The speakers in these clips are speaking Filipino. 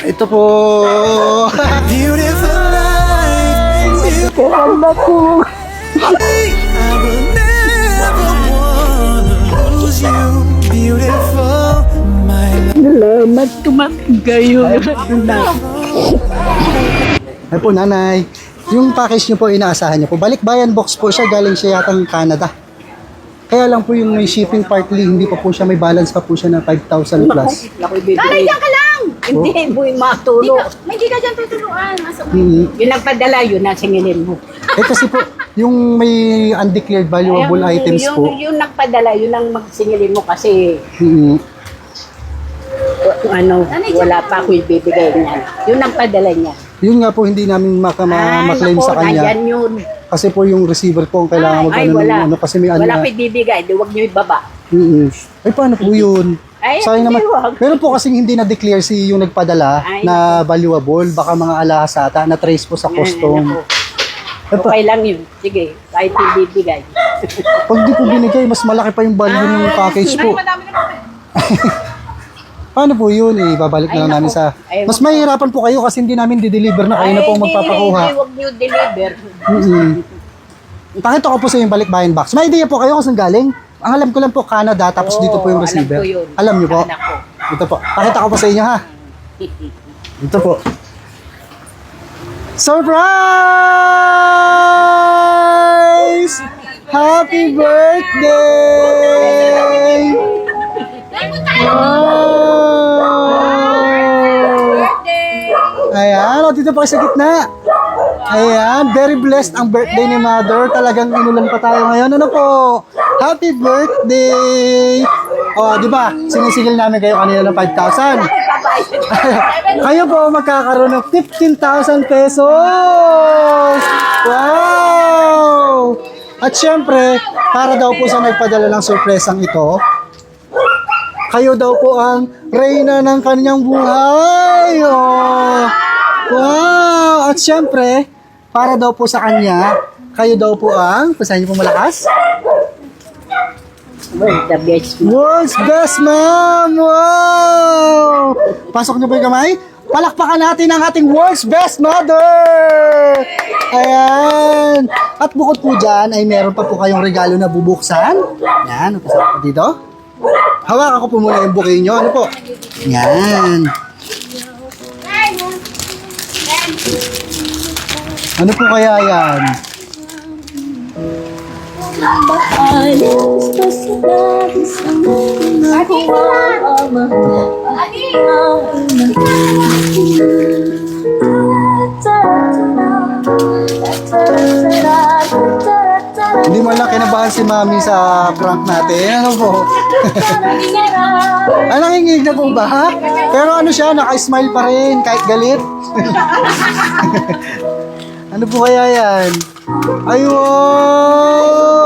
Ito po. Beautiful life. Beautiful, my love. Salamat kayo. Ay po, nanay. Yung package nyo po, inaasahan nyo po. Balikbayan box po siya, galing siya yatang Canada. Kaya lang po yung may shipping partly, hindi pa po siya, may balance pa po siya na 5,000 plus. Diyan ka lang! Hindi yung Hindi matulo. ka, hindi ka dyan tutuluan. Nasa Mhm. Yung nagpadala yun, nasingilin mo. Eh kasi po, yung may undeclared valuable Ayun, items yung, po. Yung nagpadala, yun ang magsingilin mo kasi Mhm. kung ano, wala pa ako ibibigay niya. Yung nagpadala niya. Yun nga po, hindi namin maka, ma- Ay, maklaim naku, sa kanya. nandyan yun. Kasi po yung receiver po ang kailangan mag Ay, ano, ng wala. ano kasi may ano Wala ko ibibigay, di huwag niyo ibaba. Mhm. Ay, paano po yun? Ay, Sayang hindi, naman. wag. Pero po kasing hindi na-declare si yung nagpadala Ay, na valuable, baka mga alahas ata, na-trace po sa Ay, custom. pa- Okay lang yun. Sige, kahit ibibigay. Pag di po binigay, mas malaki pa yung value ng Ah, package po. Paano po yun? Eh, babalik na Ay, lang namin sa... Ay, Mas mahihirapan po kayo kasi hindi namin di-deliver na kayo na po ang Ay, magpapakuha. Hindi, huwag niyo deliver. Mm-mm. Pakita ko po sa yung balikbayan box. May idea po kayo kung saan galing? Ang alam ko lang po Canada, tapos Oo, dito po yung alam receiver. ko yun. Alam niyo po? Anak ko. Ito po. Pakita ko po sa inyo ha. Ito po. Surprise! Happy birthday! Wow! Ayan, o, dito pa kayo sa gitna. Ayan, very blessed ang birthday ni Mother. Talagang inulan pa tayo ngayon. Ano po? Happy birthday! O, di ba? Sinisigil namin kayo kanina ng 5,000. kayo po magkakaroon ng 15,000 pesos! Wow! At syempre, para daw po sa nagpadala ng sorpresang ito, kayo daw po ang reyna ng kanyang buhay. Oh. Wow! At syempre, para daw po sa kanya, kayo daw po ang, pasahin niyo po malakas, Well, the best. World's Best Mom! Wow! Pasok niyo po yung kamay. Palakpakan natin ang ating World's Best Mother! Ayan! At bukod po dyan, ay meron pa po kayong regalo na bubuksan. Yan, napasok po dito. Hawakan ko po muna yung bouquet nyo. Ano po? Yan. Ano po kaya yan? Hindi mo lang kinabahan si Mami sa prank natin. Ano po? ah, nanginginig na po ba? Pero ano siya, naka-smile pa rin kahit galit. ano po kaya yan? Ay, wow!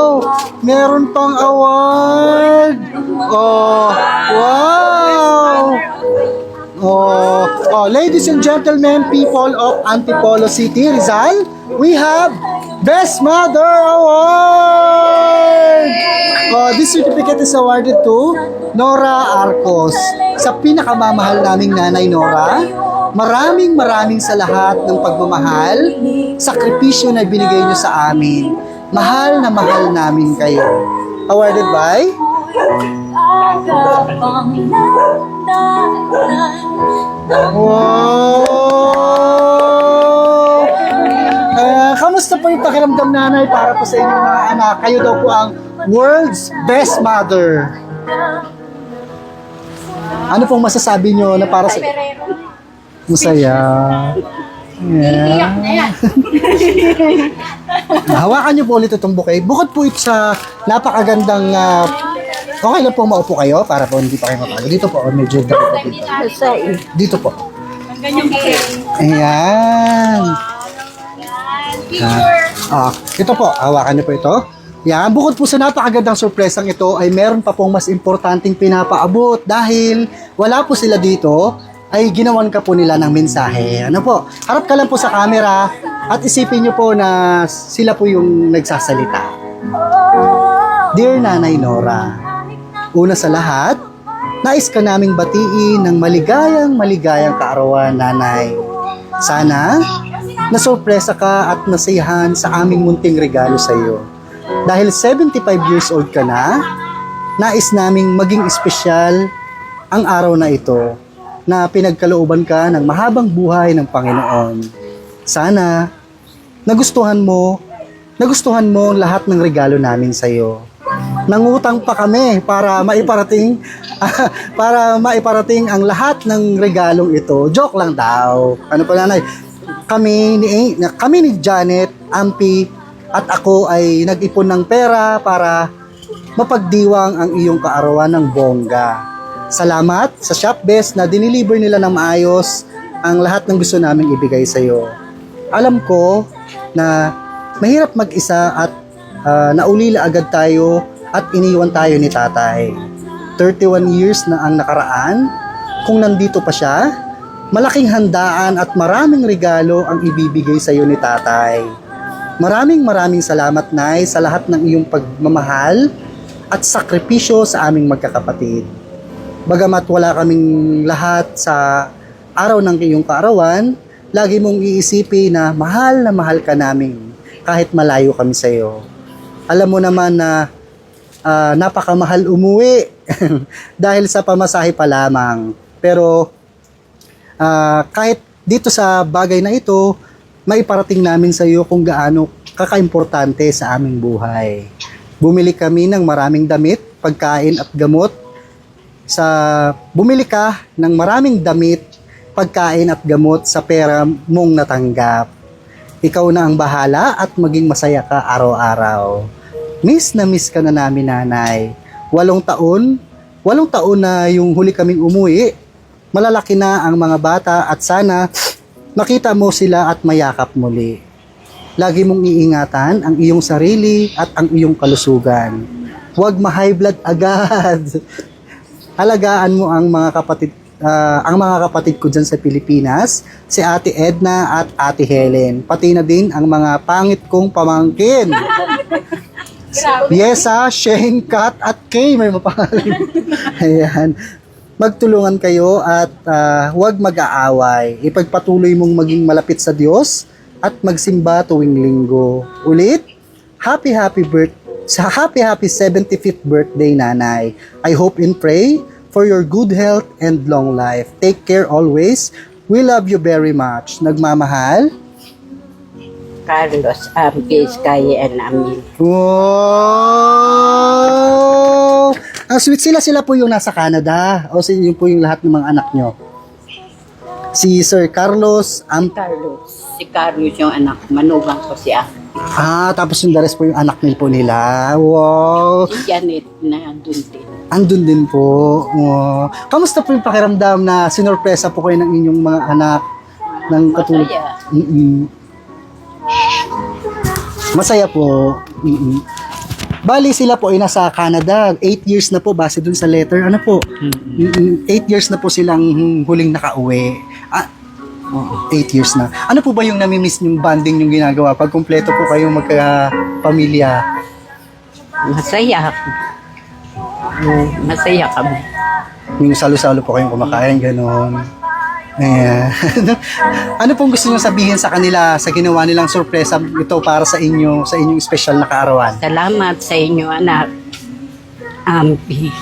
Meron pang award! Oh, wow! Oh, oh, ladies and gentlemen, people of Antipolo City, Rizal, we have Best Mother Award! Oh, this certificate is awarded to Nora Arcos. Sa pinakamamahal naming nanay Nora, maraming maraming sa lahat ng pagmamahal, sakripisyo na binigay niyo sa amin. Mahal na mahal namin kayo. Awarded by Wow! Ah, kamusta po yung pakiramdam nanay para po sa inyong mga anak? Kayo daw po ang world's best mother. Ano pong masasabi nyo na para sa... Masaya. Yeah. Hawakan niyo po ulit itong bouquet. Bukod po ito sa napakagandang... ah, okay lang po maupo kayo para po hindi pa kayo mapagod. Dito po, medyo dito. Sa Dito po. Ayan. Ah, ito po, hawakan niyo po ito. Yan, bukod po sa napakagandang sorpresang ito ay meron pa pong mas importanteng pinapaabot dahil wala po sila dito ay ginawan ka po nila ng mensahe. Ano po? Harap ka lang po sa camera at isipin niyo po na sila po yung nagsasalita. Dear Nanay Nora, una sa lahat, nais ka naming batiin ng maligayang maligayang kaarawan, nanay. Sana, nasurpresa ka at nasiyahan sa aming munting regalo sa iyo. Dahil 75 years old ka na, nais naming maging espesyal ang araw na ito na pinagkalooban ka ng mahabang buhay ng Panginoon. Sana, nagustuhan mo, nagustuhan mo lahat ng regalo namin sa iyo. Nangutang pa kami para maiparating para maiparating ang lahat ng regalong ito. Joke lang daw. Ano pa nanay? Kami ni kami ni Janet, Ampi at ako ay nag-ipon ng pera para mapagdiwang ang iyong kaarawan ng bongga. Salamat sa Shopbest na diniliver nila ng maayos ang lahat ng gusto naming ibigay sa iyo. Alam ko na mahirap mag-isa at ah, naulila agad tayo at iniwan tayo ni tatay. 31 years na ang nakaraan. Kung nandito pa siya, malaking handaan at maraming regalo ang ibibigay sa iyo ni tatay. Maraming maraming salamat, Nay, sa lahat ng iyong pagmamahal at sakripisyo sa aming magkakapatid. Bagamat wala kaming lahat sa araw ng iyong kaarawan, lagi mong iisipin na mahal na mahal ka namin kahit malayo kami sa iyo. Alam mo naman na ah, napakamahal umuwi dahil sa pamasahe pa lamang. Pero ah, kahit dito sa bagay na ito, maiparating namin sa iyo kung gaano kakaimportante sa aming buhay. Bumili kami ng maraming damit, pagkain at gamot. Sa bumili ka ng maraming damit, pagkain at gamot sa pera mong natanggap. Ikaw na ang bahala at maging masaya ka araw-araw. Miss na miss ka na namin, nanay. Walong taon, walong taon na yung huli kaming umuwi. Malalaki na ang mga bata at sana makita mo sila at mayakap muli. Lagi mong iingatan ang iyong sarili at ang iyong kalusugan. Huwag ma-high blood agad. Alagaan mo ang mga kapatid ah, ang mga kapatid ko dyan sa Pilipinas, si Ate Edna at Ate Helen, pati na din ang mga pangit kong pamangkin. Yesa, Shane, Kat, at Kay, may mapangalan. Ayan. Magtulungan kayo at ah, huwag mag-aaway. Ipagpatuloy mong maging malapit sa Diyos at magsimba tuwing linggo. Ulit, happy happy birth sa happy happy 75th birthday nanay. I hope and pray for your good health and long life. Take care always. We love you very much. Nagmamahal. Carlos Ampis kaya namin. Wow! Ang sweet sila, sila po yung nasa Canada. O si yun po yung lahat ng mga anak nyo. Si Sir Carlos, Am Carlos. Si Carlos yung anak. Manugang ko siya. ah, tapos yung rest po yung anak nil po nila. Wow! Si Janet na doon din. Andun din po. Wow. Kamusta po yung pakiramdam na sinorpresa po kayo ng inyong mga anak ng katulad? Masaya. Mm-mm. Masaya po. Mm-mm. Bali sila po ay nasa Canada. 8 years na po base dun sa letter. Ano po? 8 years na po silang huling nakauwi. Ah, 8 years na. Ano po ba yung namimiss yung bonding yung ginagawa pag kumpleto po kayong magka-pamilya? Masaya. Masaya kami. Yung salo-salo po kayong kumakain, gano'n. Ayan. ano pong gusto nyo sabihin sa kanila sa ginawa nilang sorpresa ito para sa inyo, sa inyong special na kaarawan? Salamat sa inyo, anak. Ampi.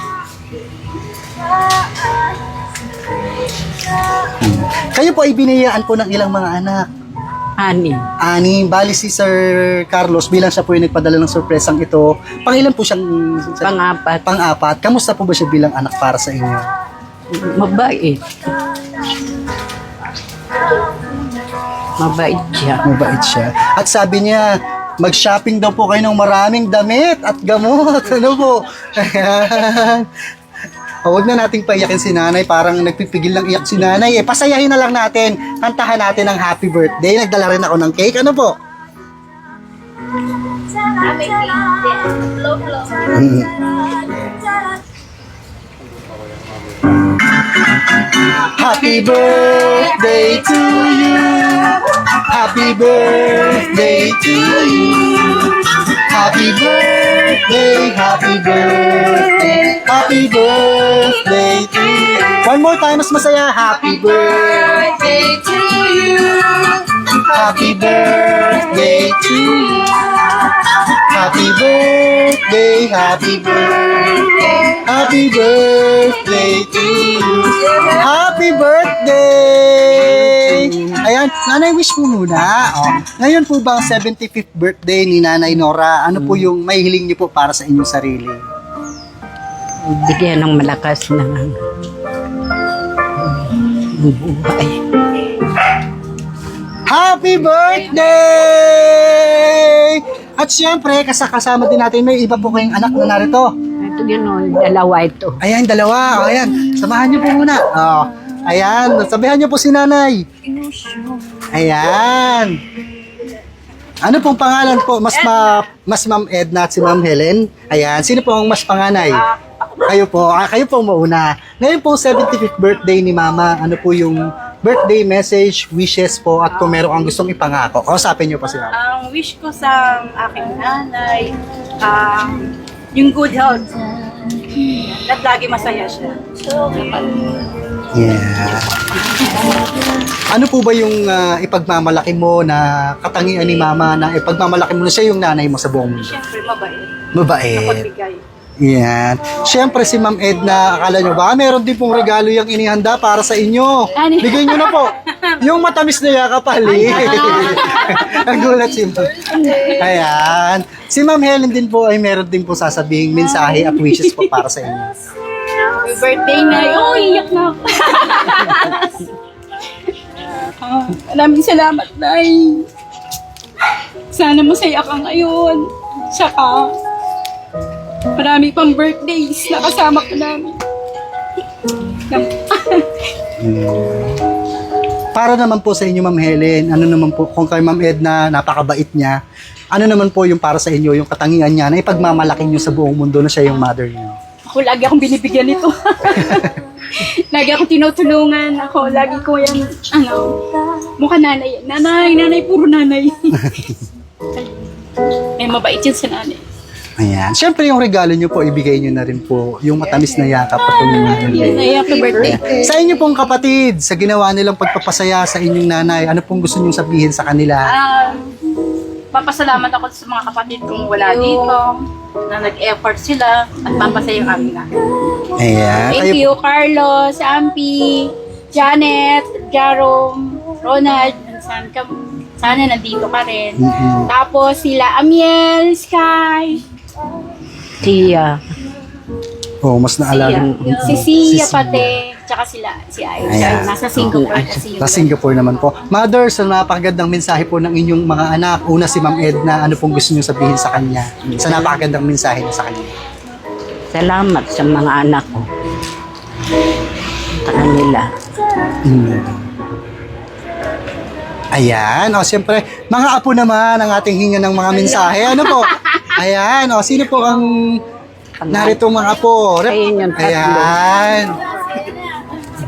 Kayo po ay binayaan po ng ilang mga anak. Ani. Ani, bali si Sir Carlos bilang siya po yung nagpadala ng sorpresang ito. Pangilan po siyang Pangapat. pang-apat. Kamusta po ba siya bilang anak para sa inyo? Mabait. Mabait siya. Mabait siya. At sabi niya, mag-shopping daw po kayo ng maraming damit at gamot. Ano po? Ayan. O, Huwag na nating paiyakin si nanay. Parang nagpipigil lang iyak si nanay. Eh, pasayahin na lang natin. Kantahan natin ng happy birthday. Nagdala rin ako ng cake. Ano po? Mm. Happy birthday to you. Happy birthday to you. Happy birthday, happy birthday, happy birthday to you. One more time, mas masaya. Happy birthday to you. Happy birthday to you. Happy birthday, happy birthday, happy birthday to you. Happy birthday! Ayan, nanay wish mo muna. Oh, ngayon po ba ang 75th birthday ni Nanay Nora? Ano po yung may hiling niyo po para sa inyong sarili? Bigyan ng malakas na buhay. Happy birthday! Syempre, kasakasama din natin may iba po kayong anak na narito. Ito yun o, dalawa ito. Ayan, dalawa. O, ayan. Samahan niyo po muna. Oh, ayan. Sabihan niyo po si nanay. Ayan. Ano pong pangalan po? Mas ma mas Ma'am Edna at si Ma'am Helen. Ayan. Sino po ang mas panganay? Kayo po. Ah, kayo po mauna. Ngayon po 75th birthday ni Mama. Ano po yung birthday message, wishes po at kung meron kang gustong ipangako. Kausapin niyo po si Mama. Ang wish ko sa aking nanay, um, yung good health. At lagi masaya siya. Yeah. Ano po ba yung ah, ipagmamalaki mo na katangian ni Mama na ipagmamalaki mo na siya yung nanay mo sa buong mundo? Siyempre, mabait. Mabait. Napagbigay. Yan. Siyempre si Ma'am Edna, akala nyo ba, meron din pong regalo yung inihanda para sa inyo. Ano? Bigay nyo na po. Yung matamis na yakap, hali. Ang gulat si Ma'am. Ayan. Si Ma'am Helen din po ay meron din po sasabihing mensahe at wishes po para sa inyo. Happy birthday na. Oh, iyak na ako. Ah, maraming salamat, Nay. Sana masaya ka ngayon. Tsaka, marami pang birthdays na kasama ko namin. Para naman po sa inyo, Ma'am Helen, ano naman po, kung kay Ma'am Edna, napakabait niya, ano naman po yung para sa inyo, yung katangian niya na ipagmamalaki niyo sa buong mundo na siya yung mother niyo? Ako lagi akong binibigyan nito. lagi akong tinutulungan. Ako lagi ko yung, ano, mukha nanay. Nanay, nanay, puro nanay. eh, mabait yun sa nanay. Ayan. Siyempre, yung regalo niyo po, ibigay niyo na rin po yung matamis na yakap at pagmamahal. Happy birthday. Sa inyo pong kapatid, sa ginawa nilang pagpapasaya sa inyong nanay, ano pong gusto niyong sabihin sa kanila? Um, papasalamat ako sa mga kapatid kong wala dito, na nag-effort sila, at papasaya yung aming nanay. Ayan. Thank you, Carlos, Ampi, Janet, Jerome, Ronald, saan ka, sana nandito ka rin. Mm-mm. Tapos sila Amiel, Sky, Siya. Oh, mas naalala. si Sia pati, tsaka sila, si Ayon. Ayan. Nasa Singapore kasi yun. Sa Singapore naman po. Mother, sa napakagandang mensahe po ng inyong mga anak. Una si Ma'am Edna, ano pong gusto niyo sabihin sa kanya? Sa napakagandang mensahe niyo sa kanya. Salamat sa mga anak ko. Sa kanila. Mm. Ayan, o siyempre, mga apo naman ang ating hinga ng mga mensahe. Ano po? Ayan, o sino po ang narito mga apo? Rep- Ayun yung tatlo. Ayan.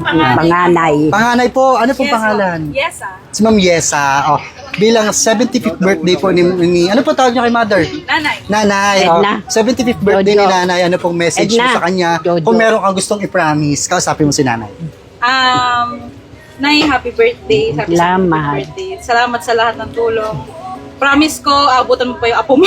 Panganay. Panganay po, ano po pangalan? Yes, ah. Si Ma'am Yesa. O, bilang 75th birthday po ni, ni ano po tawag niyo kay mother? Nanay. Nanay, o, Edna. 75th birthday ni Jojo. nanay, ano pong message mo Edna. sa kanya? Jojo. Kung meron kang gustong i-promise, kausapin mo si nanay. Um, Nay, happy birthday. Happy Salamat. birthday. Salamat sa lahat ng tulong. Promise ko, abutan mo pa yung apo mo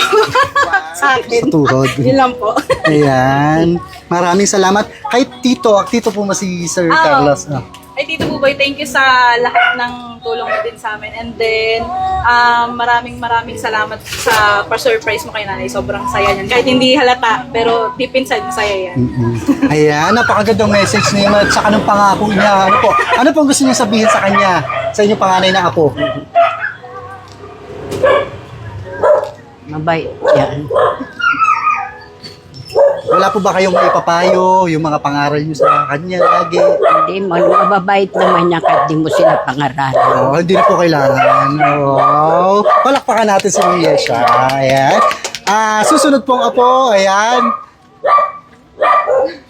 sa akin. Sa tuhod. Yun lang po. Ayan. Maraming salamat. Kay Tito, Tito po mo si Sir Ah, Carlos. Ah. Ay, Tito Buboy, thank you sa lahat ng tulong mo din sa amin. And then, um, maraming maraming salamat sa pa-surprise mo kay nanay. Sobrang saya niyan. Kahit hindi halata, pero deep inside, masaya yan. Mm-mm. Ayan, napakagandang message niya at saka ng pangako niya. Ano po? Ano pong gusto niyo sabihin sa kanya? Sa inyong panganay na apo? Mabait yan. Wala po ba kayong maipapayo, yung mga pangaral niyo sa kanya lagi? Hindi mo, mababait naman niya kahit di mo sila pangaralan. Oo, hindi na po kailangan. Oo. Palakpakan natin si Mia siya. Ayan. Ah, susunod pong apo, ayan.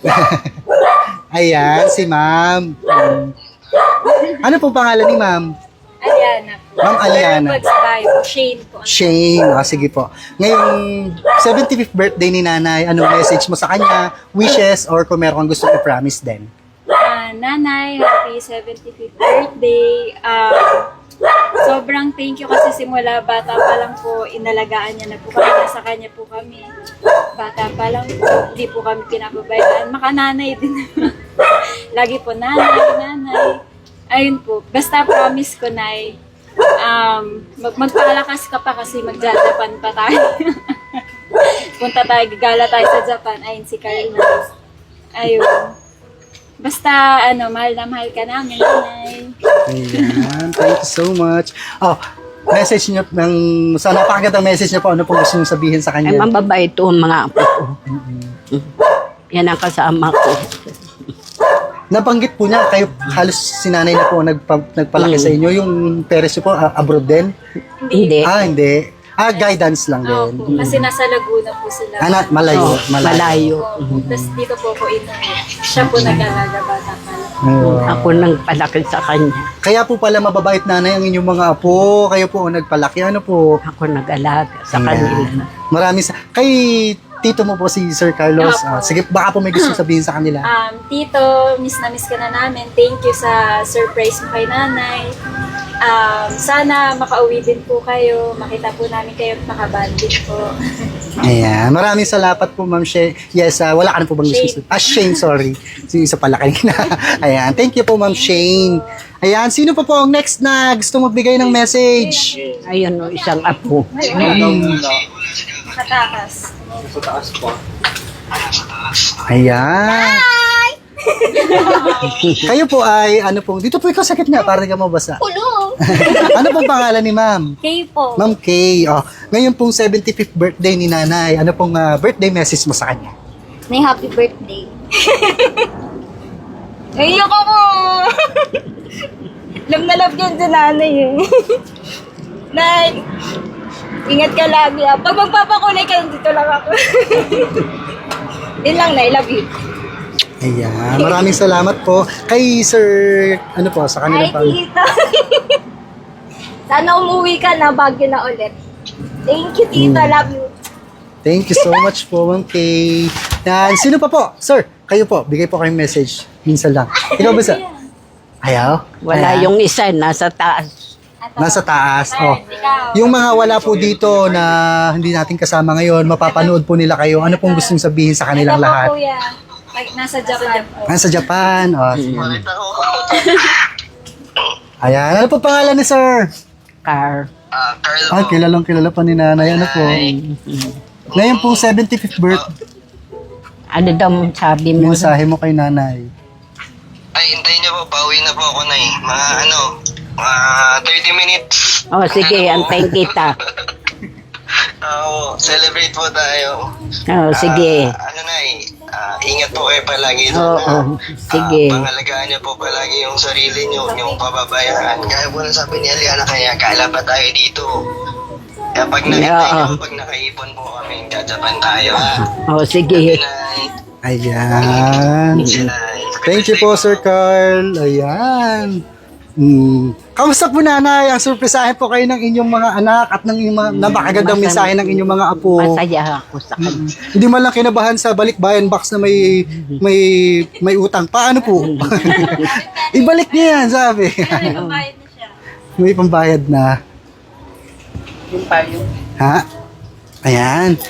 ayan, si ma'am. Ano pong pangalan ni ma'am? Aliana po. Ma'am Aliana. Shane po. Shane. Ah, sige po. Ngayong 75th birthday ni nanay, anong message mo sa kanya? Wishes or kung meron kang gusto i-promise din? Ah, nanay, happy 75th birthday. Um, sobrang thank you kasi simula bata pa lang po, inalagaan niya na po kami, nasa kanya po kami. Bata pa lang po, hindi po kami pinapabayaan. Makananay din. Lagi po, nanay, nanay. Ayun po, basta promise ko, nay, um, mag magpalakas ka pa kasi magja-Japan pa tayo. Punta tayo, gagala tayo sa Japan. Ayun, si Carlos. Ayun. Basta, ano, mahal na mahal ka namin, nanay. Ayan. Thank you so much. Oh, message niyo ng sa napakagandang message niyo po ano pong gusto niyo sabihin sa Ay, kanya? mababait to ang mga apo ko. Yan ang kasama ko. Nabanggit po niya kayo halos sinanay na po nagpa, nagpalaki Mm. sa inyo yung parents niyo po ah, abroad din? Hindi. Ah, hindi. Ah, guidance lang din. Opo, kasi nasa Laguna po sila. Ah, na, malayo, Oh, malayo. Opo, Tapos dito po ko inuwi. Siya po nag-alaga bata pa lang. Oo. Ako nang palaki sa kanya. Kaya po pala mababait nanay ang inyong mga apo. Kayo po ang nagpalaki. Ano po? Ako nag-alaga sa kanila. Marami sa... Kay tito mo po si Sir Carlos. Ah, sige, baka po may gusto sabihin sa kanila. Um, tito, miss na miss ka na namin. Thank you sa surprise mo kay nanay. Um, sana makauwi din po kayo. Makita po namin kayo at makabandit po. Ayan. Maraming salamat po, Ma'am Shane. Yes, ah, wala ka na po bang gusto? Shane. Ah, Shane, sorry. Yung isa pala kanina. Ayan. Thank you po, Ma'am Shane. Ayan. Sino pa po ang next na gusto magbigay ng message? Ayun, o, isang apo. Makatakas. Ayan. Kayo po ay, ano pong, dito po ikaw sakit nga, para ka mabasa. Kulong! ano pong pangalan ni Ma'am? Kay po. Ma'am Kay, oh, ngayon pong 75th birthday ni Nanay, ano pong ah, birthday message mo sa kanya? May happy birthday. Naiyak ako! love na love yan sa nanay eh. Nay, ingat ka lagi ah. Pag magpapakulay ka, dito lang ako. Yun lang, Nay. Love you. Ayan, maraming salamat po kay Sir, ano po, sa Hi, kanila pa. tita. Sana umuwi ka na, bagyo na ulit. Thank you, tita. Love you. Thank you so much po, Ma'am Kay. Yan, sino pa po? Sir, kayo po, bigay po kayong message. Minsan lang. Ikaw ba sa? Ayaw? Wala Ayan. yung isa, nasa taas. Nasa taas. Oh. Yung mga wala po dito na hindi natin kasama ngayon, mapapanood po nila kayo. Ano pong gustong sabihin sa kanilang lahat? kuya. Nasa Japan po. Nasa Japan. Oh, sige. Ayan. Ano po pangalan ni Sir? Car. Ah, kilalang kilala pa ni nanay. Ano po? Ngayon po, 75th birth. Ano daw sabi mo? Mensahe mo kay nanay. Ay, hintayin niyo po. Pauwi na po ako na eh. Mga ano, mga 30 minutes. Oh, sige, antayin kita. Oo, celebrate po tayo. Oh, sige. Ah, ano na eh, ah, ingat po kayo palagi. Oo, Ah, sige. pangalagaan niyo po palagi yung sarili niyo, yung pababayaan. Kaya po na sabi ni Aliana, kaya kala pa tayo dito. Kaya pag nakita Oo. niyo, pag nakaipon po kami, jajapan tayo ha. Oh, sige. Nay, Ayan. Thank you po, Sir Carl. Ayan. Hmm. Kamusta po nanay? Ang surpresahin po kayo ng inyong mga anak at ng inyong mga napakagandang mensahe ng inyong mga apo. Masaya ako sa kanya. Hindi man lang kinabahan sa balikbayan box na may may may utang. Paano po? Ibalik niya yan, sabi. Bayad na siya. may pambayad na. Ha? Ayan.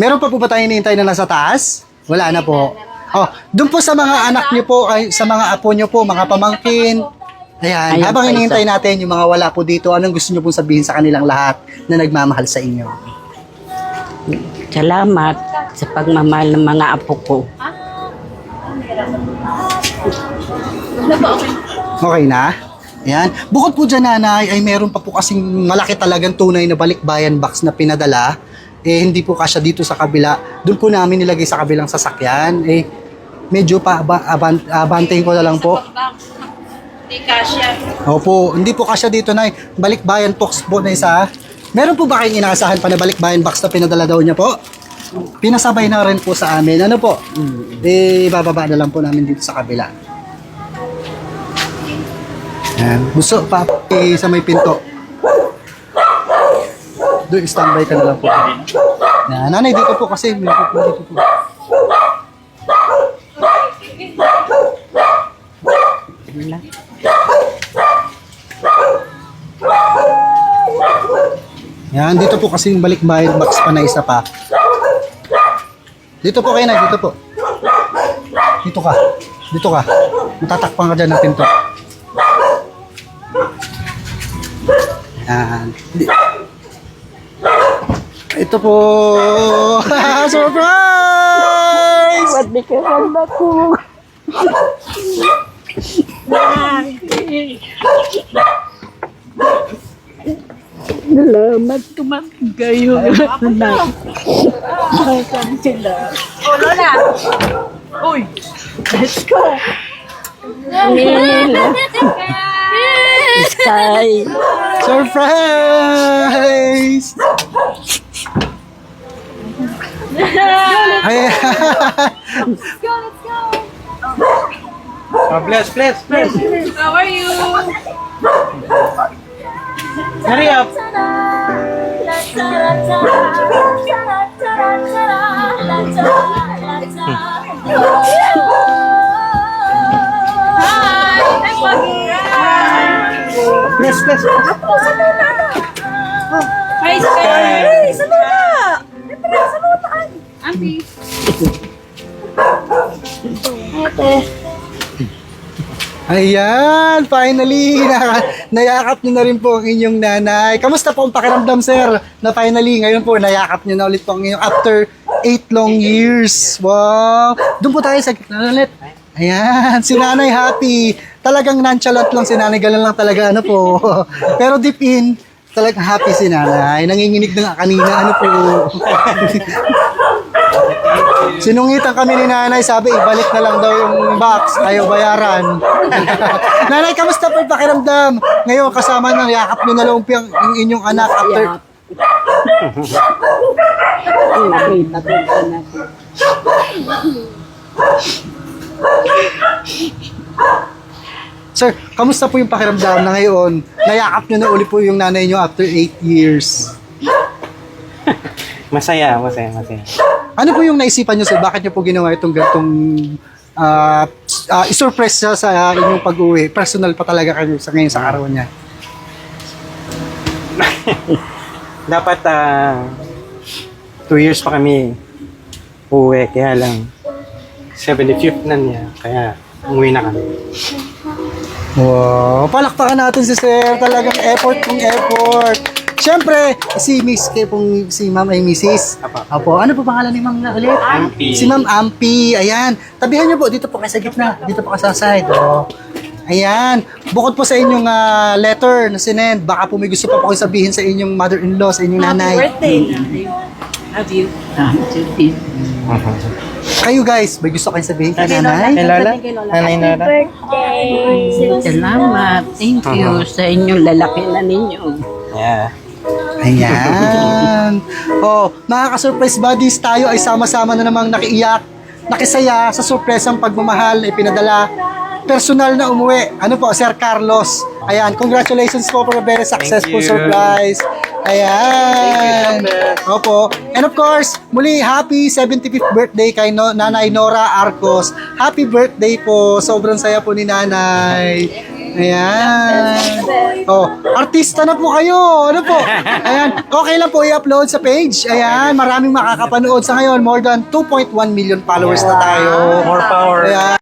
Meron pa po ba tayong hinihintay na nasa taas? Wala na po. Oh, doon po sa mga anak niyo po, ay, sa mga apo niyo po, mga pamangkin. Ayan, Ayun habang hinihintay natin yung mga wala po dito, anong gusto niyo pong sabihin sa kanilang lahat na nagmamahal sa inyo? Salamat sa pagmamahal ng mga apo ko. Okay na? Ayan. Bukod po dyan, nanay, ay meron pa po kasing malaki talagang tunay na balikbayan box na pinadala. Eh, hindi po kasya dito sa kabila. Doon po namin nilagay sa kabilang sasakyan. Eh, medyo pa abantayin ko na lang po. Hindi kasya. Opo, hindi po kasya dito, nay. Balikbayan box po na isa. Meron po ba kayong inaasahan pa na balikbayan box na pinadala daw niya po? Pinasabay na rin po sa amin. Ano po? Eh, bababa na lang po namin dito sa kabila. Yan. Gusto pa eh, sa may pinto. Doon, standby ka na lang po. Yan, nanay, dito po kasi. Dito po, dito po. Yan, dito po kasi yung balik bayad box pa na isa pa. Dito po kayo na, dito po. Dito ka. Dito ka. Matatakpan ka dyan ng pinto. Yan. Ito po. Surprise! Ba't di ka ganda ko? Salamat tuman kayo. Anak. Makan sila. Oh, Lola! Uy! Let's go. Nila. Isay. Surprise! Ay, Oh, bless, bless, bless. How are you? Hurry up. Bless, bless, bless. Hi, Sky! Hey, saan na? Auntie. Ayan, finally, na, nayakap niyo na rin po ang inyong nanay. Kamusta po ang pakiramdam, sir? Na finally, ngayon po, nayakap niyo na ulit po ang inyong after 8 long years. Wow! Doon po tayo sa gitna ulit. Ayan, si nanay happy. Talagang nonchalant lang si nanay, ganun lang talaga, ano po. Pero deep in, talagang happy si nanay. Nanginginig na nga kanina, ano po. Sinungitan kami ni nanay, sabi ibalik na lang daw yung box, ayaw bayaran. nanay, kamusta po yung pakiramdam? Ngayon, kasama ng yakap nyo na lumpi ang, ang inyong anak after... Nakita ko ka na po. Sir, kamusta po yung pakiramdam na ngayon? Nayakap nyo na uli po yung nanay nyo after 8 years. Masaya, masaya, masaya. Ano po yung naisipan nyo, sir? Bakit nyo po ginawa itong gantong uh, uh, isurpress siya sa inyong pag-uwi? Personal pa talaga kayo sa ngayon sa araw niya. Dapat, ah, two years pa kami uwi, kaya lang 75th na niya, kaya umuwi na kami. Wow, palakpakan natin si Sir. Talagang effort kung effort. Siyempre, si Miss, kay pong si Ma'am ay Mrs. Apo. Ano po pangalan ni Ma'am nga ulit? Ampi. Si Ma'am Ampi. Ayan. Tabihan niyo po, dito po kayo sa gitna. Dito po kayo sa side. Oh. Ayan. Bukod po sa inyong ah, letter na sinend, baka po may gusto pa po kayo sabihin sa inyong mother-in-law, sa inyong nanay. birthday. Love you. Kayo guys, may gusto kayo sabihin kay nanay? Kay Lola? Nanay Nora? Salamat. Thank you sa inyong lalaki na ninyo. Yeah. Ayan. Oh, mga ka-surprise buddies, tayo ay sama-sama na namang nakiiyak, nakisaya sa surpresang pagmamahal na ipinadala. Personal na umuwi. Ano po, Sir Carlos. Ayan, congratulations po for a very successful surprise. Ayan. Opo. And of course, muli, happy 75th birthday kay no, Nanay Nora Arcos. Happy birthday po. Sobrang saya po ni Nanay. Ayan. Oh, artista na po kayo. Ano po? Ayan. Okay lang po i-upload sa page. Ayan. Maraming makakapanood sa ngayon. More than 2.1 million followers na tayo. More power. Ayan.